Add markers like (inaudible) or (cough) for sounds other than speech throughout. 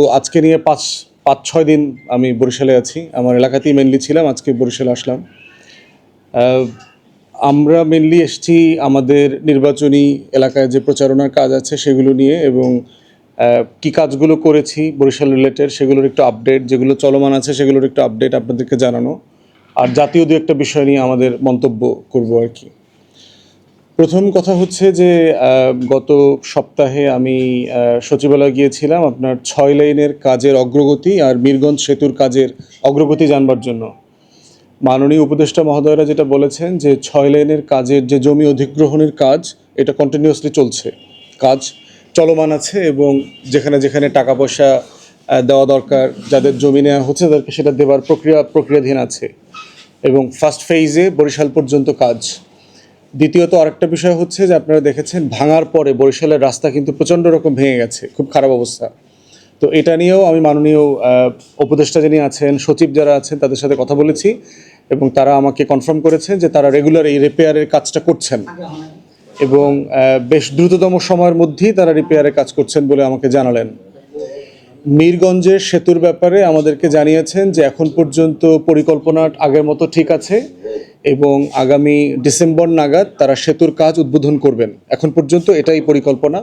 তো আজকে নিয়ে পাঁচ পাঁচ, ছয় দিন আমি বরিশালে আছি। আমার এলাকাতেই মেনলি ছিলাম, আজকে বরিশালে আসলাম। আমরা মেনলি এসেছি আমাদের নির্বাচনী এলাকায় যে প্রচারণার কাজ আছে সেগুলো নিয়ে এবং কি কাজগুলো করেছি বরিশাল রিলেটেড সেগুলোর একটু আপডেট যেগুলো চলমান আছে সেগুলোর একটু আপডেট আপনাদেরকে জানানো। আর জাতীয় দু একটা বিষয় নিয়ে আমাদের মন্তব্য করব আর কি। প্রথম কথা হচ্ছে যে গত সপ্তাহে আমি সচিবালয় গিয়েছিলাম আপনার ছয় লাইনের কাজের অগ্রগতি আর মিরগঞ্জ সেতুর কাজের অগ্রগতি জানবার জন্য। মাননীয় উপদেষ্টা মহোদয়রা যেটা বলেছেন যে, ছয় লাইনের কাজের যে জমি অধিগ্রহণের কাজ, এটা কন্টিনিউয়াসলি চলছে। কাজ চলমান আছে এবং যেখানে যেখানে টাকা পয়সা দেওয়া দরকার, যাদের জমি নেওয়া হচ্ছে তাদেরকে সেটা দেওয়ার প্রক্রিয়া, প্রক্রিয়াধীন আছে। এবং ফার্স্ট ফেজে বরিশাল পর্যন্ত কাজ। দ্বিতীয়ত আরেকটা বিষয় হচ্ছে যে আপনারা দেখেছেন ভাঙার পরে বরিশালের রাস্তা কিন্তু প্রচণ্ড রকম ভেঙে গেছে, খুব খারাপ অবস্থা। তো এটা নিয়েও আমি মাননীয় উপদেষ্টা যিনি আছেন, সচিব যারা আছেন, তাদের সাথে কথা বলেছি এবং তারা আমাকে কনফার্ম করেছেন যে তারা রেগুলার এই রিপেয়ারের কাজটা করছেন। এবং বেশ দ্রুততম সময়ের মধ্যেই তারা রিপেয়ারের কাজ করছেন বলে আমাকে জানালেন। মীরগঞ্জের সেতুর ব্যাপারে আমাদেরকে জানিয়েছেন যে এখন পর্যন্ত পরিকল্পনা আগের মতো ঠিক আছে। এবং আগামী ডিসেম্বর নাগাদ তারা সেতুর কাজ উদ্বোধন করবেন। এখন পর্যন্ত এটাই পরিকল্পনা।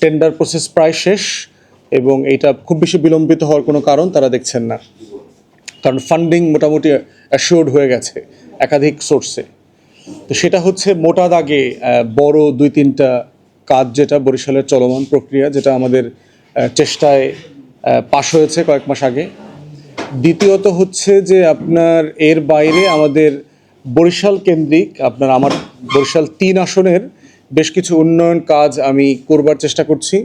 টেন্ডার প্রসেস প্রায় শেষ এবং এটা খুব বেশি বিলম্বিত হওয়ার কোনো কারণ তারা দেখছেন না। কারণ ফান্ডিং মোটামুটি অ্যাসিওর্ড হয়ে গেছে একাধিক সোর্সে। তো সেটা হচ্ছে মোটা দাগে বড় দুই তিনটা কাজ যেটা বরিশালের চলমান প্রক্রিয়া যেটা আমাদের চেষ্টায় পাশ হয়েছে কয়েক মাস আগে। দ্বিতীয়ত হচ্ছে যে আপনার এর বাইরে আমাদের বরিশাল কেন্দ্রিক আপনার আমার বরিশাল তিন আসনের বেশ কিছু উন্নয়ন কাজ আমি করবার চেষ্টা করছি।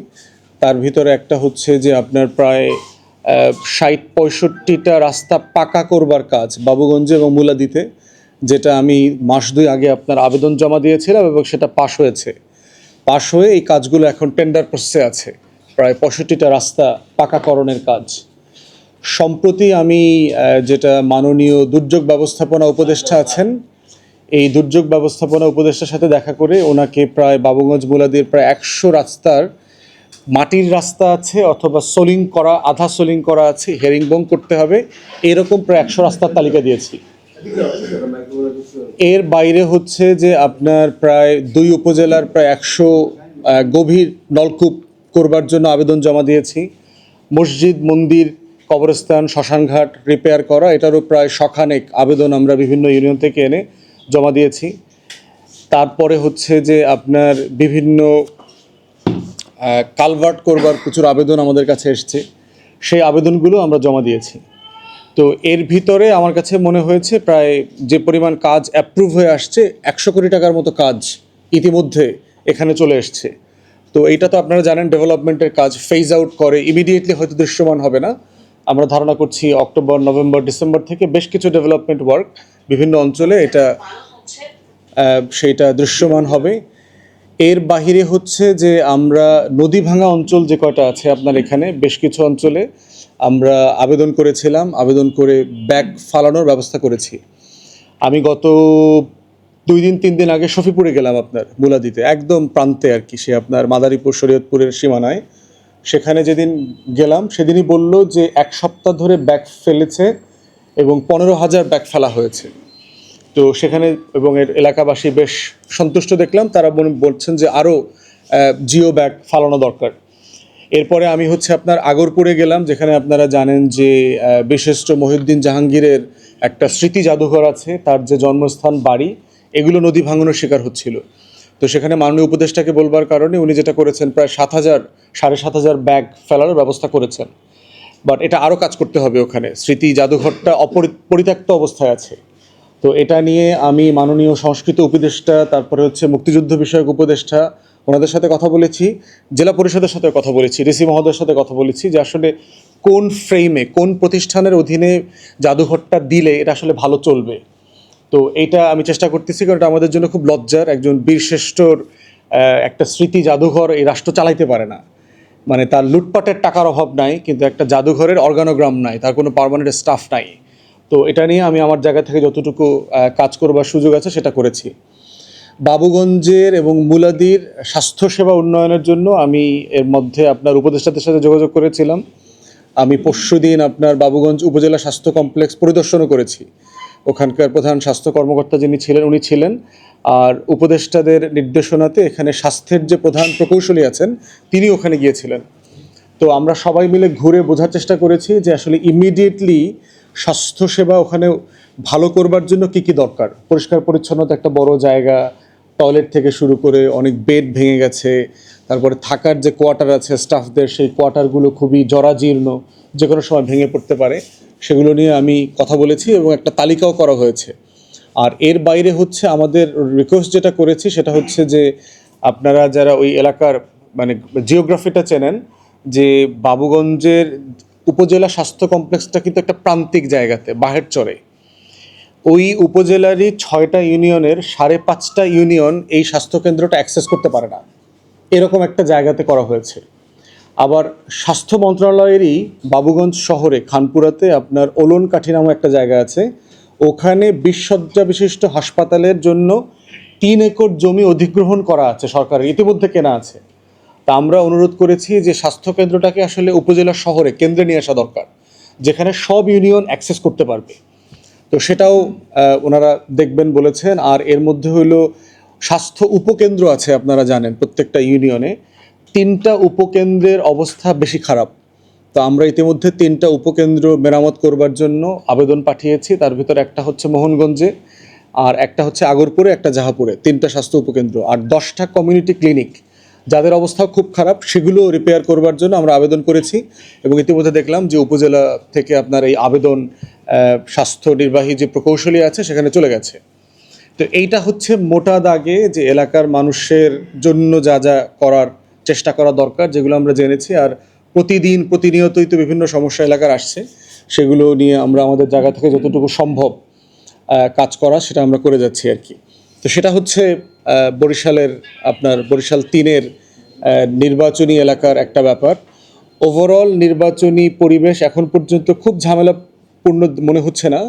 তার ভিতরে একটা হচ্ছে যে আপনার প্রায় ষাট পঁয়ষট্টিটা রাস্তা পাকা করবার কাজ বাবুগঞ্জে এবং মুলাদিতে, যেটা আমি মাস দুই আগে আপনার আবেদন জমা দিয়েছিলাম এবং সেটা পাশ হয়েছে। পাশ হয়ে এই কাজগুলো এখন টেন্ডার প্রসেসে আছে। প্রায় পঁয়ষট্টিটা রাস্তা পাকাকরণের কাজ। সম্প্রতি আমি যেটা মাননীয় দুর্যোগ ব্যবস্থাপনা উপদেষ্টা আছেন, এই দুর্যোগ ব্যবস্থাপনা উপদেষ্টার সাথে দেখা করে ওনাকে প্রায় বাবুগঞ্জ মুলাদির প্রায় একশো রাস্তার মাটির রাস্তা আছে অথবা সোলিং করা, আধা সোলিং করা আছে হেরিংবং করতে হবে, এরকম প্রায় একশো রাস্তার তালিকা দিয়েছি। এর বাইরে হচ্ছে যে আপনার প্রায় দুই উপজেলার প্রায় একশো গভীর নলকূপ করবার জন্য আবেদন জমা দিয়েছি। মসজিদ, মন্দির কবরস্থান, শ্মশানঘাট রিপেয়ার করা, এটারও প্রায় শখানেক আবেদন আমরা বিভিন্ন ইউনিয়ন থেকে এনে জমা দিয়েছি। তারপরে হচ্ছে যে আপনার বিভিন্ন কালভার্ট করবার প্রচুর আবেদন আমাদের কাছে এসছে। সেই আবেদনগুলো আমরা জমা দিয়েছি। তো এর ভিতরে আমার কাছে মনে হয়েছে প্রায় যে পরিমাণ কাজ অ্যাপ্রুভ হয়ে আসছে, একশো কোটি টাকার মতো কাজ ইতিমধ্যে এখানে চলে এসছে। তো এইটা তো আপনারা জানেন ডেভেলপমেন্টের কাজ ফেজ আউট করে ইমিডিয়েটলি হয়তো দৃশ্যমান হবে না। আমরা ধারণা করছি অক্টোবর, নভেম্বর, ডিসেম্বর থেকে বেশ কিছু ডেভেলপমেন্ট ওয়ার্ক বিভিন্ন অঞ্চলে এটা সেইটা দৃশ্যমান হবে। এর বাহিরে হচ্ছে যে আমরা নদী ভাঙা অঞ্চল যে কয়টা আছে আপনার এখানে, বেশ কিছু অঞ্চলে আমরা আবেদন করেছিলাম, আবেদন করে ব্যাগ ফালানোর ব্যবস্থা করেছি। আমি গত দুই দিন, তিন দিন আগে শফিপুরে গেলাম আপনার মুলাদিতে, একদম প্রান্তে আর কি, সে আপনার মাদারীপুর শরীয়তপুরের সীমানায়। সেখানে যেদিন গেলাম, সেদিনই বলল যে এক সপ্তাহ ধরে ব্যাগ ফেলেছে এবং পনেরো হাজার ব্যাগ ফেলা হয়েছে। তো সেখানে এবং এর এলাকাবাসী বেশ সন্তুষ্ট দেখলাম। তারা বল- বলছেন যে আরও জিও ব্যাগ ফালানো দরকার। এরপরে আমি হচ্ছে আপনার আগরপুরে গেলাম, যেখানে আপনারা জানেন যে বিশিষ্ট মহিউদ্দিন জাহাঙ্গীরের একটা স্মৃতি জাদুঘর আছে, তার যে জন্মস্থান বাড়ি, এগুলো নদী ভাঙনের শিকার হচ্ছিল। তো সেখানে মাননীয় উপদেষ্টাকে বলবার কারণে উনি যেটা করেছেন, প্রায় সাত হাজার, সাড়ে সাত হাজার ব্যাগ ফেলার ব্যবস্থা করেছেন। বাট এটা আরও কাজ করতে হবে ওখানে। স্মৃতি জাদুঘরটা পরিত্যক্ত অবস্থায় আছে। তো এটা নিয়ে আমি মাননীয় সংস্কৃত উপদেষ্টা, তারপরে হচ্ছে মুক্তিযুদ্ধ বিষয়ক উপদেষ্টা, ওনাদের সাথে কথা বলেছি, জেলা পরিষদের সাথে কথা বলেছি, ডিসি মহোদয়ের সাথে কথা বলেছি যে আসলে কোন ফ্রেমে, কোন প্রতিষ্ঠানের অধীনে জাদুঘরটা দিলে এটা আসলে ভালো চলবে। তো এটা আমি চেষ্টা করতেছি, কারণ এটা আমাদের জন্য খুব লজ্জার। একজন বীরশ্রেষ্ঠর একটা স্মৃতি জাদুঘর এই রাষ্ট্র চালাইতে পারে না। মানে তার লুটপাটের টাকার অভাব নাই, কিন্তু একটা জাদুঘরের অর্গানোগ্রাম নাই, তার কোনো পার্মানেন্ট স্টাফ নাই। তো এটা নিয়ে আমি আমার জায়গা থেকে যতটুকু কাজ করবার সুযোগ আছে সেটা করেছি। বাবুগঞ্জের এবং মুলাদির স্বাস্থ্যসেবা উন্নয়নের জন্য আমি এর মধ্যে আপনার উপদেষ্টাদের সাথে যোগাযোগ করেছিলাম। আমি পরশুদিন আপনার বাবুগঞ্জ উপজেলা স্বাস্থ্য কমপ্লেক্স পরিদর্শনও করেছি। ওখানকার প্রধান স্বাস্থ্য কর্মকর্তা যিনি ছিলেন, উনি ছিলেন। আর উপদেষ্টাদের নির্দেশনাতে এখানে স্বাস্থ্যের যে প্রধান প্রকৌশলী আছেন, তিনি ওখানে গিয়েছিলেন। তো আমরা সবাই মিলে ঘুরে বোঝার চেষ্টা করেছি যে আসলে ইমিডিয়েটলি স্বাস্থ্যসেবা ওখানে ভালো করবার জন্য কি কি দরকার। পরিষ্কার পরিচ্ছন্নতা একটা বড় জায়গা, টয়লেট থেকে শুরু করে অনেক বেড ভেঙে গেছে, তারপরে থাকার যে কোয়ার্টার আছে স্টাফদের, সেই কোয়ার্টারগুলো খুবই জরাজীর্ণ যে কোনো সময় ভেঙে পড়তে পারে। সেগুলো নিয়ে আমি কথা বলেছি এবং একটা তালিকাও করা হয়েছে। আর এর বাইরে হচ্ছে আমাদের রিকোয়েস্ট যেটা করেছি সেটা হচ্ছে যে আপনারা যারা ওই এলাকার মানে জিওগ্রাফিটা চেনেন, যে বাবুগঞ্জের উপজেলা স্বাস্থ্য কমপ্লেক্সটা কিন্তু একটা প্রান্তিক জায়গাতে, বাহের চরে। ওই উপজেলারই ছয়টা ইউনিয়নের সাড়ে পাঁচটা ইউনিয়ন এই স্বাস্থ্যকেন্দ্রটা অ্যাক্সেস করতে পারে না। এরকম একটা জায়গাতে করা হয়েছে। আবার স্বাস্থ্য মন্ত্রণালয়েরই বাবুগঞ্জ শহরে খানপুরাতে আপনার ওলন কাঠি নামে একটা জায়গা আছে। ওখানে বিশ্বজ্জা বিশিষ্ট হাসপাতালের জন্য তিন একর জমি অধিগ্রহণ করা আছে সরকারের, ইতিমধ্যে কেনা আছে। তা আমরা অনুরোধ করেছি যে স্বাস্থ্যকেন্দ্রটাকে আসলে উপজেলা শহরে কেন্দ্রে নিয়ে আসা দরকার, যেখানে সব ইউনিয়ন অ্যাক্সেস করতে পারবে। তো সেটাও ওনারা দেখবেন বলেছেন, আর এর মধ্যে হইল স্বাস্থ্য উপকেন্দ্র আছে আপনারা জানেন প্রত্যেকটা ইউনিয়নে। তিনটা উপকেন্দ্রের অবস্থা বেশি খারাপ। তো আমরা ইতিমধ্যে তিনটা উপকেন্দ্র মেরামত করবার জন্য আবেদন পাঠিয়েছি। তার ভিতরে একটা হচ্ছে মোহনগঞ্জে আর একটা হচ্ছে আগরপুরে, একটা জাহাপুরে, তিনটা স্বাস্থ্য উপকেন্দ্র আর দশটা কমিউনিটি ক্লিনিক যাদের অবস্থা খুব খারাপ, সেগুলো রিপেয়ার করবার জন্য আমরা আবেদন করেছি এবং ইতিমধ্যে দেখলাম যে উপজেলা থেকে আপনার এই আবেদন স্বাস্থ্য নির্বাহী যে প্রকৌশলী আছে, সেখানে চলে গেছে। তো এইটা হচ্ছে মোটা দাগে যে এলাকার মানুষের জন্য যা যা করার চেষ্টা করা দরকার, যেগুলো আমরা জেনেছি আর প্রতিদিন প্রতিনিয়তই তো বিভিন্ন সমস্যা এলাকার আসছে, সেগুলো নিয়ে আমরা আমাদের জায়গা থেকে যতটুকু সম্ভব কাজ করা সেটা আমরা করে যাচ্ছি আর কি। তো সেটা হচ্ছে বরিশালের আপনার বরিশাল তিনের নির্বাচনী এলাকার একটা ব্যাপার। ওভারঅল নির্বাচনী পরিবেশ এখন পর্যন্ত খুব ঝামেলাপূর্ণ মনে হচ্ছে না,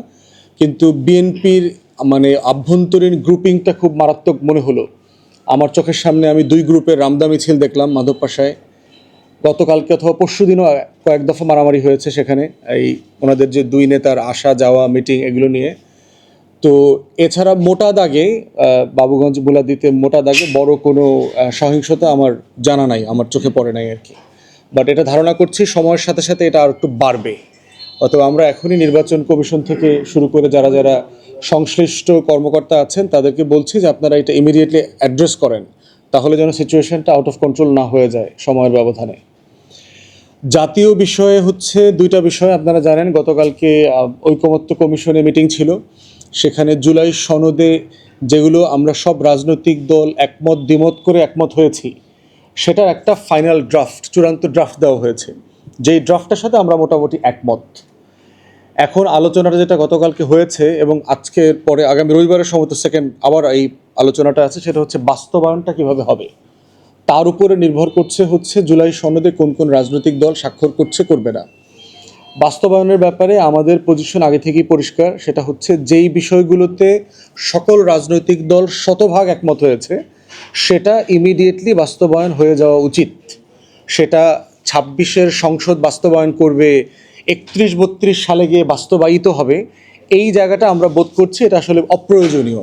কিন্তু বিএনপির মানে আভ্যন্তরীণ গ্রুপিংটা খুব মারাত্মক মনে হলো। আমার চোখের সামনে আমি দুই গ্রুপের রামদা মিছিল দেখলাম মাধব পাশায়। গতকালকে অথবা পরশু দিনও কয়েক দফা মারামারি হয়েছে সেখানে, এই ওনাদের যে দুই নেতার আসা, যাওয়া মিটিং এগুলো নিয়ে। তো এছাড়া মোটা দাগে বাবুগঞ্জ বুলাদিতে মোটা দাগে বড় কোনো সহিংসতা আমার জানা নাই, আমার চোখে পড়ে নাই আর কি। বাট এটা ধারণা করছি সময়ের সাথে সাথে এটা আর একটু বাড়বে। অথবা আমরা এখনই নির্বাচন কমিশন থেকে শুরু করে যারা যারা সংশ্লিষ্ট কর্মকর্তা আছেন, তাদেরকে বলছি যে আপনারা এটা ইমিডিয়েটলি অ্যাড্রেস করেন, তাহলে যেন সিচুয়েশনটা আউট অফ কন্ট্রোল না হয়ে যায় সময়ের ব্যবধানে। জাতীয় বিষয়ে হচ্ছে দুইটা বিষয়, আপনারা জানেন, গতকালকে ঐকমত্য কমিশনে মিটিং ছিল। সেখানে জুলাই সনদে যেগুলো আমরা সব রাজনৈতিক দল একমত, দ্বিমত করে একমত হয়েছি, সেটার একটা ফাইনাল ড্রাফট চূড়ান্ত ড্রাফট দেওয়া হয়েছে। যেই ড্রাফটের সাথে আমরা মোটামুটি একমত। এখন আলোচনাটা যেটা গতকালকে হয়েছে এবং আজকের পরে আগামী রবিবারের সময় সেকেন্ড আবার এই আলোচনাটা আছে, সেটা হচ্ছে বাস্তবায়নটা কীভাবে হবে? তার উপরে নির্ভর করছে হচ্ছে জুলাই সনদে কোন কোন রাজনৈতিক দল স্বাক্ষর করছে, করবে না। বাস্তবায়নের ব্যাপারে আমাদের পজিশন আগে থেকেই পরিষ্কার, সেটা হচ্ছে যেই বিষয়গুলোতে সকল রাজনৈতিক দল শতভাগ একমত হয়েছে, সেটা ইমিডিয়েটলি বাস্তবায়ন হয়ে যাওয়া উচিত। সেটা ছাব্বিশের সংসদ বাস্তবায়ন করবে একত্রিশ বত্রিশ সালে গিয়ে বাস্তবায়িত হবে। এই জায়গাটা আমরা বোধ করছি এটা আসলে অপ্রয়োজনীয়।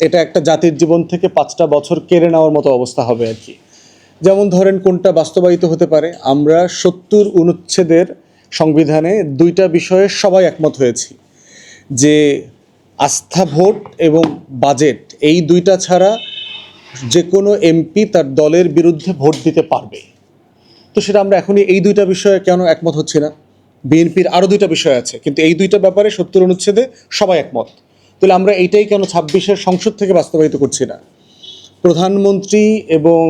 এটা একটা জাতির জীবন থেকে পাঁচটা বছর কেড়ে নেওয়ার মতো অবস্থা হবে আর কি। যেমন ধরেন কোনটা বাস্তবায়িত হতে পারে, আমরা সত্তর অনুচ্ছেদের সংবিধানে দুইটা বিষয়ে সবাই একমত হয়েছি যে আস্থা ভোট এবং বাজেট, এই দুইটা ছাড়া যে কোনো এমপি তার দলের বিরুদ্ধে ভোট দিতে পারবে। তো সেটা আমরা এখনই এই দুইটা বিষয়ে কেন একমত হচ্ছি না? বিএনপির আরও দুইটা বিষয় আছে, কিন্তু এই দুইটা ব্যাপারে সত্তর অনুচ্ছেদে সবাই একমত। তাহলে আমরা এইটাই কেন ছাব্বিশের সংসদ থেকে বাস্তবায়িত করছি না? প্রধানমন্ত্রী এবং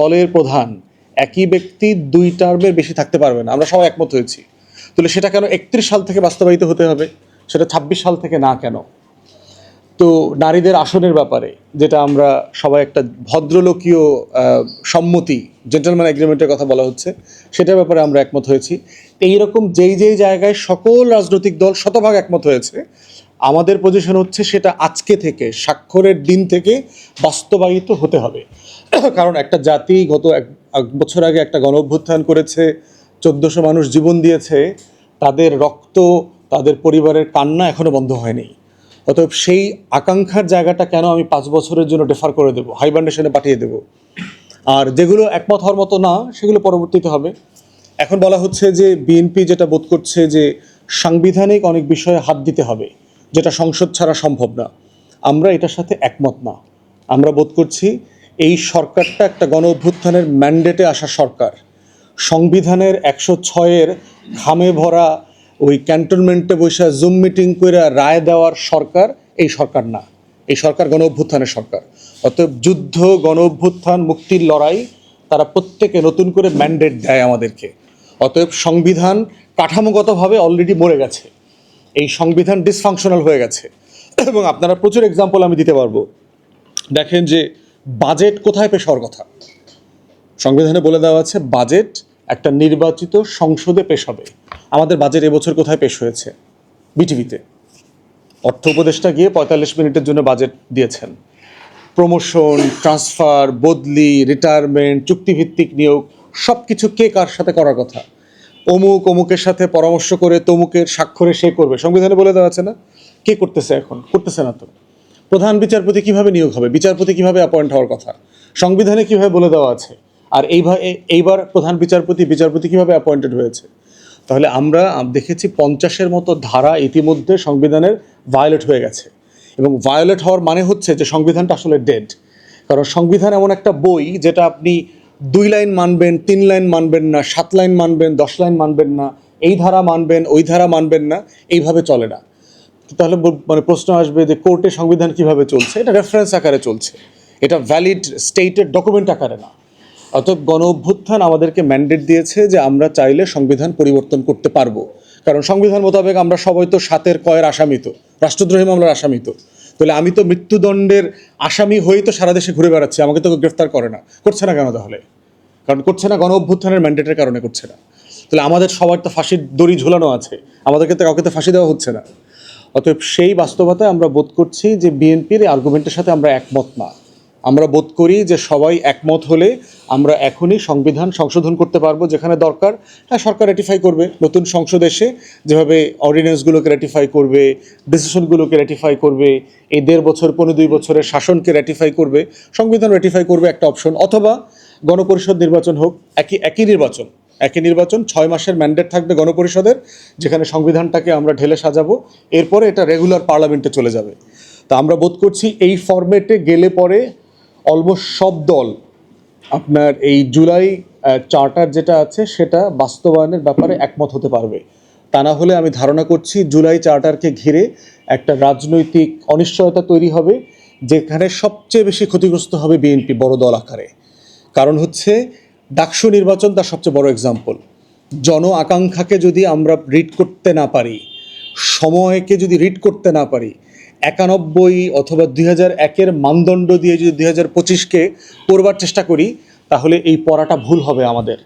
দলের প্রধান একই ব্যক্তি দুই টার্মের বেশি থাকতে পারবে না, আমরা সবাই একমত হয়েছি। তাহলে সেটা কেন একত্রিশ সাল থেকে বাস্তবায়িত হতে হবে? সেটা ছাব্বিশ সাল থেকে না কেন? তো নারীদের আসনের ব্যাপারে, যেটা আমরা সবাই একটা ভদ্রলোকীয় সম্মতি জেন্টেলম্যান এগ্রিমেন্টের কথা বলা হচ্ছে, সেটার ব্যাপারে আমরা একমত হয়েছি। এইরকম যেই যেই জায়গায় সকল রাজনৈতিক দল শতভাগ একমত হয়েছে, আমাদের পজিশন হচ্ছে সেটা আজকে থেকে, স্বাক্ষরের দিন থেকে বাস্তবায়িত হতে হবে। (coughs) কারণ একটা জাতি গত এক বছর আগে একটা গণ অভ্যুত্থান করেছে, চোদ্দোশো মানুষ জীবন দিয়েছে, তাদের রক্ত, তাদের পরিবারের কান্না এখনও বন্ধ হয়নি। অতএব সেই আকাঙ্ক্ষার জায়গাটা কেন আমি পাঁচ বছরের জন্য ডেফার করে দেবো? হাইবান্ডেশনে পাঠিয়ে দেবো। আর যেগুলো একমত হওয়ার মতো না, সেগুলো পরবর্তীতে হবে। এখন বলা হচ্ছে যে বিএনপি যেটা বোধ করছে যে সাংবিধানিক অনেক বিষয়ে হাত দিতে হবে, যেটা সংসদ ছাড়া সম্ভব না। আমরা এটার সাথে একমত না। আমরা বোধ করছি এই সরকারটা একটা গণ অভ্যুত্থানের ম্যান্ডেটে আসা সরকার। সংবিধানের একশো ছয়ের ঘামে ভরা ওই ক্যান্টনমেন্টে বসে জুম মিটিং করে রায় দেওয়ার সরকার এই সরকার না। এই সরকার গণ অভ্যুত্থানের সরকার। অতএব যুদ্ধ, গণ অভ্যুত্থান, মুক্তির লড়াই তারা প্রত্যেকে নতুন করে ম্যান্ডেট দেয় আমাদেরকে। অতএব সংবিধান কাঠামোগতভাবে অলরেডি মরে গেছে। এই সংবিধান ডিসফাংশনাল হয়ে গেছে। এবং আপনারা প্রচুর এক্সাম্পল আমি দিতে পারব। দেখেন যে বাজেট কোথায় পেশ হওয়ার কথা। সংবিধানে বলে দেওয়া আছে বাজেট একটা নির্বাচিত সংসদে পেশ হবে। আমাদের বাজেট এবছর কোথায় পেশ হয়েছে? বিটিভিতে অর্থ উপদেষ্টা গিয়ে পঁয়তাল্লিশ মিনিটের জন্য বাজেট দিয়েছেন। প্রমোশন ট্রান্সফার বদলি রিটায়ারমেন্ট চুক্তিভিত্তিক নিয়োগ সব কিছু কে কার সাথে করার কথা? অমুক অমুকের সাথে পরামর্শ করে তমুকের স্বাক্ষরে সে করবে। সংবিধানে বলে দেওয়া আছে না? কে করতেছে এখন? করতেছে না তো। প্রধান বিচারপতি কীভাবে নিয়োগ হবে? বিচারপতি কীভাবে অ্যাপয়েন্ট হওয়ার কথা? সংবিধানে কীভাবে বলে দেওয়া আছে? আর এইভাবে এইবার প্রধান বিচারপতি বিচারপতি কীভাবে অ্যাপয়েন্টেড হয়েছে? তাহলে আমরা দেখেছি পঞ্চাশের মতো ধারা ইতিমধ্যে সংবিধানের ভায়োলেট হয়ে গেছে। এবং ভায়োলেট হওয়ার মানে হচ্ছে যে সংবিধানটা আসলে ডেড। কারণ সংবিধান এমন একটা বই যেটা আপনি দুই লাইন মানবেন, তিন লাইন মানবেন না, সাত লাইন মানবেন, দশ লাইন মানবেন না, এই ধারা মানবেন, ওই ধারা মানবেন না, এইভাবে চলে না। তাহলে মানে প্রশ্ন আসবে যে কোর্টে সংবিধান কীভাবে চলছে? এটা রেফারেন্স আকারে চলছে। এটা ভ্যালিড স্টেটের ডকুমেন্ট আকারে না। অতএব গণ অভ্যুত্থান আমাদেরকে ম্যান্ডেট দিয়েছে যে আমরা চাইলে সংবিধান পরিবর্তন করতে পারব। কারণ সংবিধান মোতাবেক আমরা সবাই তো সাতের কয়ের আসামিত রাষ্ট্রদ্রোহী মামলার আসামিত তাহলে আমি তো মৃত্যুদণ্ডের আসামি হয়েই তো সারা দেশে ঘুরে বেড়াচ্ছি, আমাকে তো গ্রেফতার করে না। করছে না কেন তাহলে? কারণ করছে না গণ অভ্যুত্থানের ম্যান্ডেটের কারণে করছে না। তাহলে আমাদের সবার তো ফাঁসির দড়ি ঝুলানো আছে, আমাদেরকে তো কাউকে তো ফাঁসি দেওয়া হচ্ছে না। অতএব সেই বাস্তবতায় আমরা বোধ করছি যে বিএনপির এই আর্গুমেন্টের সাথে আমরা একমত না। আমরা বোধ করি যে সবাই একমত হলে আমরা এখনই সংবিধান সংশোধন করতে পারব যেখানে দরকার। হ্যাঁ সরকার রেটিফাই করবে, নতুন সংসদ এসে যেভাবে অর্ডিন্যান্সগুলোকে রেটিফাই করবে ডিসিশনগুলোকে রেটিফাই করবে, এই দেড় বছর, পনেরো দুই বছরের শাসনকে রেটিফাই করবে, সংবিধান রেটিফাই করবে একটা অপশন অথবা গণপরিষদ নির্বাচন হোক, একই একই নির্বাচন একই নির্বাচন, ছয় মাসের ম্যান্ডেট থাকবে গণপরিষদের, যেখানে সংবিধানটাকে আমরা ঢেলে সাজাবো, এরপরে এটা রেগুলার পার্লামেন্টে চলে যাবে। তা আমরা বোধ করছি এই ফরম্যাটে গেলে পরে অলমোস্ট সব দল আপনার এই জুলাই চার্টার যেটা আছে সেটা বাস্তবায়নের ব্যাপারে একমত হতে পারবে। তা না হলে আমি ধারণা করছি জুলাই চার্টারকে ঘিরে একটা রাজনৈতিক অনিশ্চয়তা তৈরি হবে, যেখানে সবচেয়ে বেশি ক্ষতিগ্রস্ত হবে বিএনপি বড় দল আকারে। কারণ হচ্ছে ডাকসু নির্বাচন তার সবচেয়ে বড় এক্সাম্পল জন আকাঙ্ক্ষাকে যদি আমরা রিড করতে না পারি, সময়কে যদি রিড করতে না পারি একানব্বই অথবা দুই হাজার একের মানদণ্ড দিয়ে যদি দুই হাজার পঁচিশকে পড়বার চেষ্টা করি, তাহলে এই পড়াটা ভুল হবে আমাদের।